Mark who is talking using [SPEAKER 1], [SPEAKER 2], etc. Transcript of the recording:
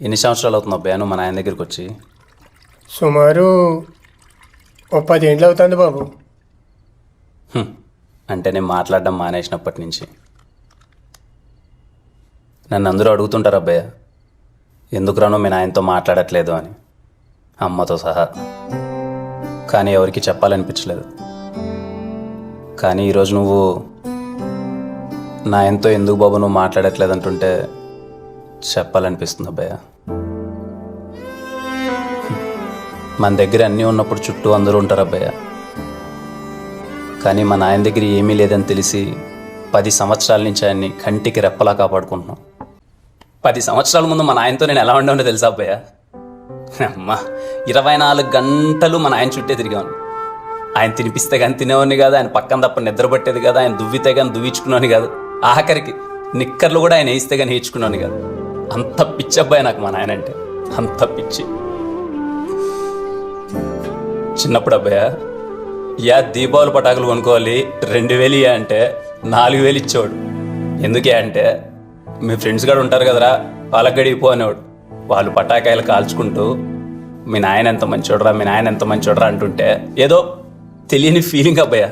[SPEAKER 1] ఎన్ని సంవత్సరాలు అవుతుంది అబ్బాయి నువ్వు మా నాయన దగ్గరికి వచ్చి.
[SPEAKER 2] సుమారు ఓ పదేంట్లు అవుతుంది బాబు.
[SPEAKER 1] హ్మ్. అంటే నేను మాట్లాడడం మానేసినప్పటి నుంచి. నన్ను అందరూ అడుగుతుంటారు అబ్బాయి ఎందుకు రాను మీ నాయనతో మాట్లాడట్లేదు అని. అమ్మతో సహా. కానీ ఎవరికి చెప్పాలనిపించలేదు. కానీ ఈరోజు నువ్వు నాయనతో ఎందుకు బాబు నువ్వు మాట్లాడట్లేదు అంటుంటే చెప్పాలనిపిస్తుంది అబ్బాయ మన దగ్గర అన్నీ ఉన్నప్పుడు చుట్టూ అందరూ ఉంటారు అబ్బాయ కానీ మా నాయన దగ్గర ఏమీ లేదని తెలిసి పది సంవత్సరాల నుంచి ఆయన్ని కంటికి రెప్పలా కాపాడుకుంటున్నాం. పది సంవత్సరాల ముందు మా నాయనతో నేను ఎలా ఉండేవాడో తెలుసా అబ్బాయ అమ్మా ఇరవై నాలుగు గంటలు మా నాయన చుట్టే తిరిగాను ఆయన తినిపిస్తే కానీ తినేవాడిని కాదు ఆయన పక్కన తప్ప నిద్రపట్టేది కాదు ఆయన దువ్వితే కానీ దువ్వించుకున్నాను కాదు. ఆఖరికి నిక్కర్లు కూడా ఆయన వేయిస్తే కానీ వేయించుకున్నాను కాదు. అంత పిచ్చి అబ్బాయి నాకు మా నాయన అంటే. అంత పిచ్చి. చిన్నప్పుడు అబ్బాయా యా దీపావళి పటాకులు కొనుక్కోవాలి రెండు వేలు ఇయ్య అంటే నాలుగు వేలు ఇచ్చేవాడు. ఎందుకే అంటే మీ ఫ్రెండ్స్ కూడా ఉంటారు కదరా వాళ్ళకి గడిపో అనేవాడు. వాళ్ళు పటాకాయలు కాల్చుకుంటూ మీ నాయన ఎంత మంచోడరా మీ నాయన ఎంత మంచోడరా అంటుంటే ఏదో తెలియని ఫీలింగ్ అబ్బాయా.